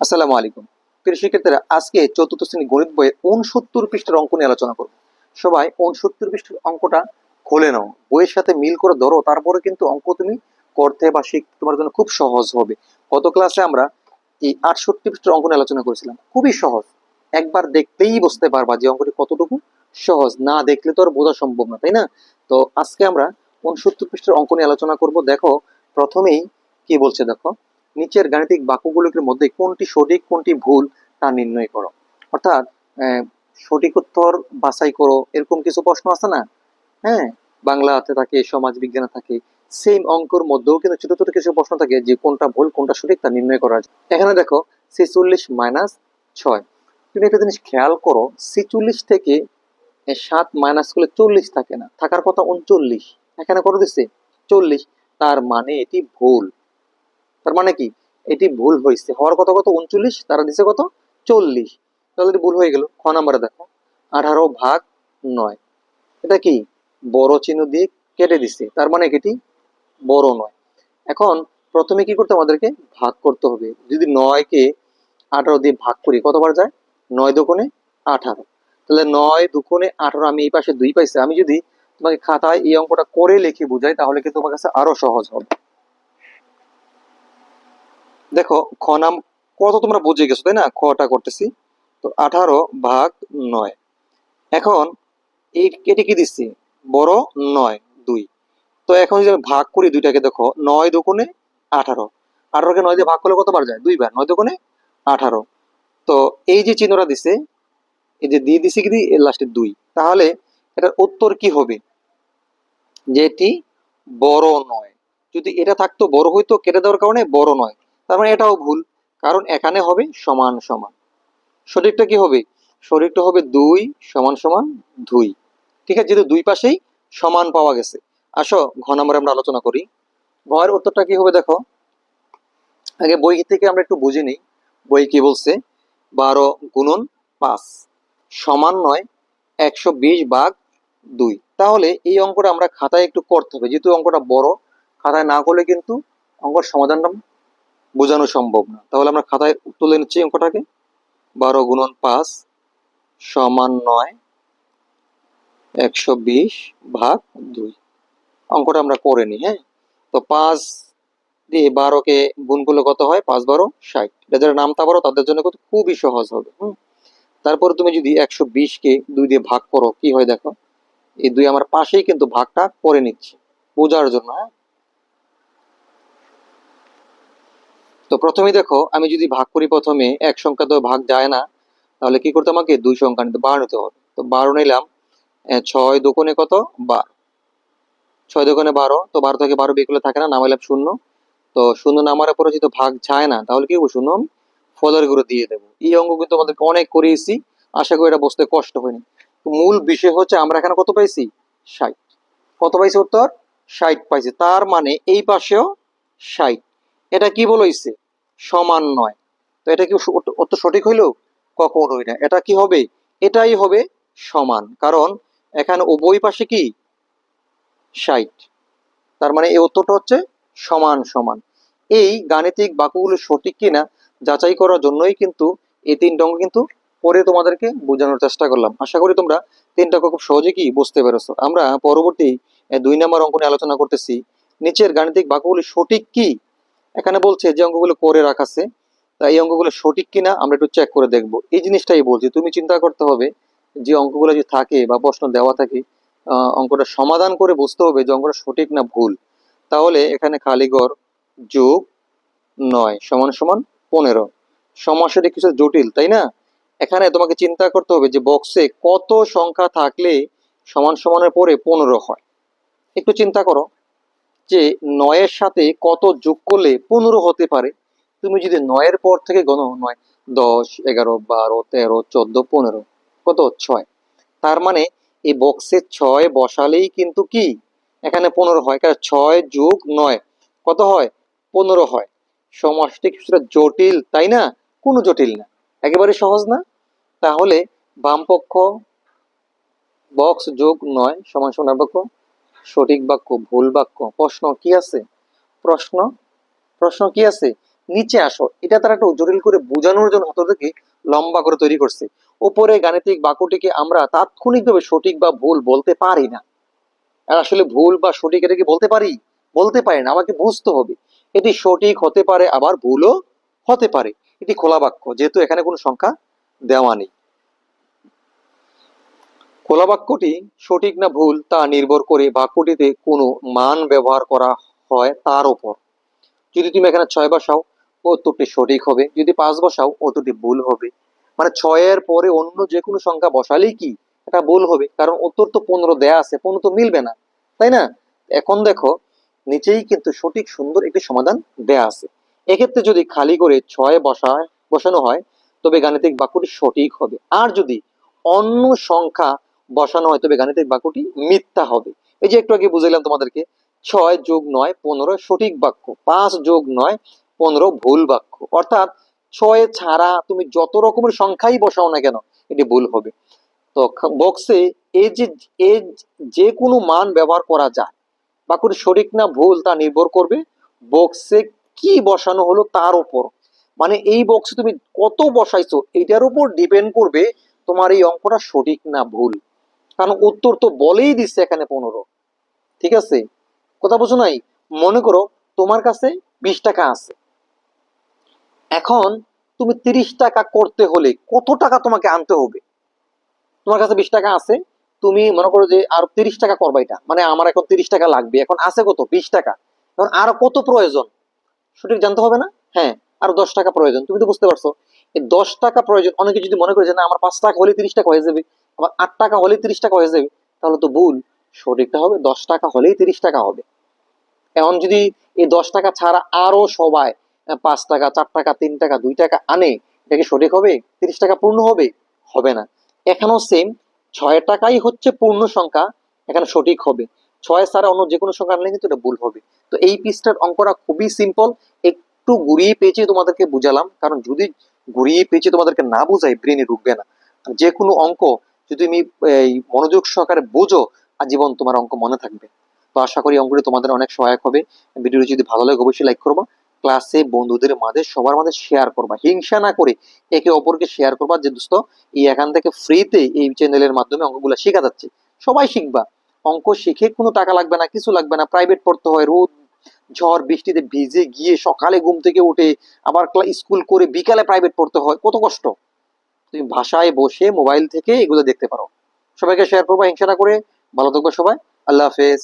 আসসালামু আলাইকুম। প্রিয় শিক্ষার্থীরা, আজকে চতুর্থ শ্রেণি গণিত বইয়ের উনসত্তর পৃষ্ঠের অঙ্ক নিয়ে আলোচনা করব। সবাই উনসত্তর পৃষ্ঠের অঙ্কটা খুলে নাও। বইয়ের সাথে মিল করে ধরো, তারপরে কিন্তু অঙ্ক তুমি করতে বা শিখতে তোমার জন্য খুব সহজ হবে। গত ক্লাসে আমরা এই আটষট্টি পৃষ্ঠার অঙ্ক নিয়ে আলোচনা করেছিলাম। খুবই সহজ। একবার দেখলেই বুঝতে পারবা যে অঙ্কটি কতটুকু সহজ। না দেখলে তো আর বোঝা সম্ভব না, তাই না? তো আজকে আমরা উনসত্তর পৃষ্ঠের অঙ্ক নিয়ে আলোচনা করব। দেখো, প্রথমেই কি বলছে দেখো? নিচের গাণিতিক বাক্যগুলোর মধ্যে কোনটি সঠিক, কোনটি ভুল তা নির্ণয় করো। অর্থাৎ সঠিক উত্তর বাছাই করো, এরকম কিছু প্রশ্ন আছে না? হ্যাঁ বাংলাতে থাকে, সমাজ বিজ্ঞানে থাকে সেম অঙ্কর মধ্যেও কিন্তু ছোট ছোট কিছু প্রশ্ন থাকে যে কোনটা ভুল, কোনটা সঠিক তা নির্ণয় করা যায় এখানে দেখো, ছেচল্লিশ মাইনাস ছয়। তুমি একটা জিনিস খেয়াল করো, ছেচল্লিশ থেকে সাত মাইনাস করলে চল্লিশ থাকে না, থাকার কথা উনচল্লিশ। এখানে করে দিচ্ছে? চল্লিশ। তার মানে এটি ভুল। তার মানে কি? এটি ভুল হয়েছে হওয়ার কথা কত? উনচল্লিশ, তারা দিছে কত? চল্লিশ। তাহলে ভুল হয়ে গেল। খ নাম্বারে দেখো। আঠারো ভাগ নয়। এটা কি? বড় চিহ্ন দিয়ে কেটে দিছে। তার মানে এটি? বড় নয়। এখন প্রথমে কি করতে আমাদেরকে? ভাগ করতে হবে। যদি নয়কে আঠারো দিয়ে ভাগ করি, কতবার যায়? নয় দুকোণে আঠারো। তাহলে নয় দুকোণে আঠারো, আমি এই পাশে দুই পাইছি। আমি যদি তোমাকে খাতায় এই অঙ্কটা করে লিখে বুঝাই, তাহলে কি তোমার কাছে আরও সহজ হবে। দেখো, খ নাম কত তোমরা বুঝে গেছো, তাই না? খটা করতেছি। তো আঠারো ভাগ নয়। এখন, এই কেটে কি দিচ্ছি? বড় নয়, দুই। তো এখন যদি ভাগ করি দুইটাকে, দেখো, নয় দুগুণে আঠারো। আঠারোকে নয় দিয়ে ভাগ করলে কতবার যায়? দুইবার নয় দুগুণে আঠারো। তো এই যে চিহ্নটা দিছে, এই যে দিয়ে দিছে কি দি লাস্টে দুই। তাহলে এটার উত্তর কি হবে? যে এটি বড় নয়। যদি এটা থাকতো বড় হইতো, কেটে দেওয়ার কারণে বড় নয়। তার মানে এটাও ভুল, কারণ এখানে হবে সমান সমান। সঠিকটা কি হবে? সঠিকটা হবে দুই সমান সমান দুই। ঠিক আছে, যেহেতু দুই পাশেই সমান পাওয়া গেছে। আসো, ঘ নম্বরে আমরা আলোচনা করি। ঘয়ের উত্তরটা কি হবে দেখো? আগে বই থেকে আমরা একটু বুঝে নিই। বই কি বলছে? বারো গুণন পাঁচ। সমান নয়, একশো বিশ ভাগ দুই। তাহলে এই অঙ্কটা আমরা খাতায় একটু করতে হবে। যেহেতু অঙ্কটা বড়, খাতায় না করলে কিন্তু অঙ্কর সমাধানটা বোঝানো সম্ভব না। তাহলে আমরা খাতায় তুলে নিচ্ছি অঙ্কটাকে। বারো গুণন পাঁচ সমান নয়, একশো বিশ ভাগ দুই। অঙ্কটা আমরা করে নিই হ্যাঁ? তো পাঁচ দিয়ে বারোকে গুণ করলে কত হয়? পাঁচ বারো ষাট। এটা যারা নামতা পারো তাদের জন্য কিন্তু খুবই সহজ হবে, হুম? তারপরে তুমি যদি একশো বিশকে দুই দিয়ে ভাগ করো, কি হয় দেখো? এই দুই আমার পাশেই কিন্তু ভাগটা করে নিচ্ছে, বোঝার জন্য হ্যাঁ? তো প্রথমে দেখো, আমি যদি ভাগ করি প্রথমে, এক সংখ্যা তো ভাগ যায় না, তাহলে কি করতে আমাকে? দুই সংখ্যা নিতে, বারো নিতে হবে। তো বারো নিলাম ছয় দোকানে কত? বারো। ছয় দোকানে বারো, তো বারো থেকে বারো বিয়ে থাকে না, নামাইলাম শূন্য। তো শূন্য নামার পরে যদি ভাগ যায় না, তাহলে কি শূন্য? ফলের করে দিয়ে দেবো। এই অঙ্ক কিন্তু আমাদেরকে অনেক করিয়েছি, আশা করি এটা বুঝতে কষ্ট হয়নি। তো মূল বিষয় হচ্ছে, আমরা এখানে কত পাইছি? ষাট। কত পাইছি উত্তর? ষাট পাইছি। তার মানে এই পাশেও ষাট। এটা কি বলইছে সমান নয়। তো এটা কি উত্তর সঠিক হইল? কখনোই না। এটা কি হবে? এটাই হবে সমান। কারণ এখানে উভয় পাশে কি? ষাট। তার মানে এই উত্তরটা হচ্ছে সমান সমান। এই গাণিতিক বাক্যগুলো সঠিক কিনা যাচাই করার জন্যই কিন্তু এই তিনটা অঙ্ক কিন্তু পরে তোমাদেরকে বোঝানোর চেষ্টা করলাম। আশা করি তোমরা তিনটা খুব সহজে কি বুঝতে পেরেছ। আমরা পরবর্তী দুই নম্বর অঙ্ক নিয়ে আলোচনা করতেছি। নিচের গাণিতিক বাক্যগুলি সঠিক কি? এখানে বলছে যে অঙ্কগুলো করে রাখাছে। এই অঙ্কগুলো সঠিক কিনা আমরা একটু চেক করে দেখব। এই জিনিসটাই বলছি, তুমি চিন্তা করতে হবে যে অঙ্কগুলো যদি থাকে বা প্রশ্ন দেওয়া থাকে অঙ্কটা সমাধান করে বুঝতে হবে যে অঙ্কটা সঠিক না ভুল। তাহলে এখানে খালিগড় যোগ নয় সমান সমান পনেরো। সমস্যাটা কিছু জটিল, তাই না? এখানে তোমাকে চিন্তা করতে হবে যে বক্সে কত সংখ্যা থাকলে সমান সমানের পরে পনেরো হয়। একটু চিন্তা করো। যে নয়ের সাথে কত যোগ করলে পনেরো হতে পারে? তুমি যদি নয়ের পর থেকে গণ, নয়, দশ, এগারো, বারো, তেরো, চোদ্দ, পনেরো, কত? ছয়। তার মানে এই বক্সে ছয় বসালেই কিন্তু কি? এখানে পনেরো হয়, কারণ ছয় যোগ নয়, কত হয়? পনেরো হয়। সমাজটি কিছুটা জটিল, তাই না? কোনো জটিল না। একেবারে সহজ না? তাহলে বামপক্ষ বক্স যোগ নয়, সমান সমান বাক্য সঠিক বাক্য, ভুল বাক্য, প্রশ্ন কি আছে? প্রশ্ন প্রশ্ন কি আছে? নিচে আসো। এটা তারা একটা জটিল করে বোঝানোর জন্য অতটাকে লম্বা করে তৈরি করছে। উপরে গাণিতিক বাক্যটিকে আমরা তাৎক্ষণিকভাবে সঠিক বা ভুল বলতে পারি না। আর আসলে ভুল বা সঠিক এটা কি বলতে পারি? বলতে পারি না। আমাকে বুঝতে হবে। এটি সঠিক হতে পারে, আবার ভুলও হতে পারে। এটি খোলা বাক্য, যেহেতু এখানে কোনো সংখ্যা দেওয়া নেই। খোলা বাক্যটি সঠিক না ভুল তা নির্ভর করে বাক্যটিতে কোনো মান ব্যবহার করা হয় তার উপর যদি তুমি এখানে ছয় বসাও, উত্তরটি সঠিক হবে। যদি পাঁচ বসাও, উত্তরটি ভুল হবে। মানে ছয়ের পরে অন্য যে কোনো সংখ্যা বসালেই কি? এটা ভুল হবে। কারণ উত্তর তো পনেরো দেয়া আছে, পনেরো তো মিলবে না। তাই না? এখন দেখো, নিচেই কিন্তু সঠিক সুন্দর একটি সমাধান দেয়া আছে। এক্ষেত্রে যদি খালি করে ছয় বসায় বসানো হয়, তবে গাণিতিক বাক্যটি সঠিক হবে। আর যদি অন্য সংখ্যা বসানো হয় তবে গাণিতিক বাক্যটি মিথ্যা হবে। এই যে একটু আগে বুঝাইলাম তোমাদেরকে, ছয় যোগ নয় পনেরো সঠিক বাক্য, পাঁচ যোগ নয় পনেরো ভুল বাক্য। অর্থাৎ ছয় ছাড়া তুমি যত রকমের সংখ্যাই বসাও না কেন, এটি ভুল হবে। তো বক্সে এই যে এই যে কোনো মান ব্যবহার করা যায়। বাক্যটি সঠিক না ভুল তা নির্ভর করবে বক্সে কি বসানো হলো তার উপর। মানে এই বক্সে তুমি কত বসাইছো, এটার উপর ডিপেন্ড করবে তোমার এই অঙ্কটা সঠিক না ভুল। কারণ উত্তর তো বলেই দিচ্ছে এখানে পনেরো। ঠিক আছে? কথা বোঝো নাই? মনে করো তোমার কাছে বিশ টাকা আছে। এখন তুমি তিরিশ টাকা করতে হলে কত টাকা তোমাকে আনতে হবে? তোমার কাছে বিশ টাকা আছে, তুমি মনে করো যে আর তিরিশ টাকা করবা এটা। মানে আমার এখন তিরিশ টাকা লাগবে। এখন আছে কত? বিশ টাকা। এখন আরও কত প্রয়োজন? সঠিক জানতে হবে না? হ্যাঁ আর দশ টাকা প্রয়োজন। তুমি তো বুঝতে পারছ। এই দশ টাকা প্রয়োজন, অনেকে যদি মনে করে যে না, আমার পাঁচ টাকা হলে তিরিশ টাকা হয়ে যাবে আমার আট টাকা হলে তিরিশ টাকা হয়ে যাবে, তাহলে তো ভুল। সঠিকটা হবে, দশ টাকা হলেই তিরিশ টাকা হবে। এখন যদি এই দশ টাকা ছাড়া আরও সবাই পাঁচ টাকা, চার টাকা, তিন টাকা, দুই টাকা আনে, এটা কি সঠিক হবে? তিরিশ টাকা পূর্ণ হবে? হবে না। এখানেও সেম ছয় টাকাই হচ্ছে পূর্ণ সংখ্যা, এখানে সঠিক হবে। ছয় ছাড়া অন্য যে কোনো সংখ্যা আনলে কিন্তু এটা ভুল হবে। তো এই পিসটার অঙ্কটা খুবই সিম্পল একটু ঘুরিয়ে পেঁচিয়ে তোমাদেরকে বুঝালাম, কারণ যদি ঘুরিয়ে পেঁচিয়ে তোমাদেরকে না বুঝাই ব্রেনে ঢুকবে না। যে কোনো অঙ্ক যদি তুমি, এই মনোযোগ সহকারে বোঝো, আজীবন তোমার অঙ্ক মনে থাকবে। তো আশা করি অঙ্কটি তোমাদের অনেক সহায়ক হবে। ভিডিওটি যদি ভালো লাগে, অবশ্যই লাইক করবা। ক্লাসে বন্ধুদের মাঝে, সবার মাঝে শেয়ার করবা। হিংসা না করে একে অপরকে শেয়ার করবা। যে দোস্ত, এই এখান থেকে ফ্রিতে এই চ্যানেলের মাধ্যমে অঙ্কগুলো শেখা যাচ্ছে। সবাই শিখবা। অঙ্ক শিখে কোনো টাকা লাগবে না, কিছু লাগবে না। প্রাইভেট পড়তে হয়, রোদ, ঝড়, বৃষ্টিতে ভিজে গিয়ে সকালে ঘুম থেকে উঠে আবার স্কুল করে বিকালে প্রাইভেট পড়তে হয়। কত কষ্ট। তুমি ভাষায় বসে মোবাইল থেকে এগুলো দেখতে পারো। সবাইকে শেয়ার করব, হিংসা না করে। ভালো থাকবে সবাই। আল্লাহ হাফেজ।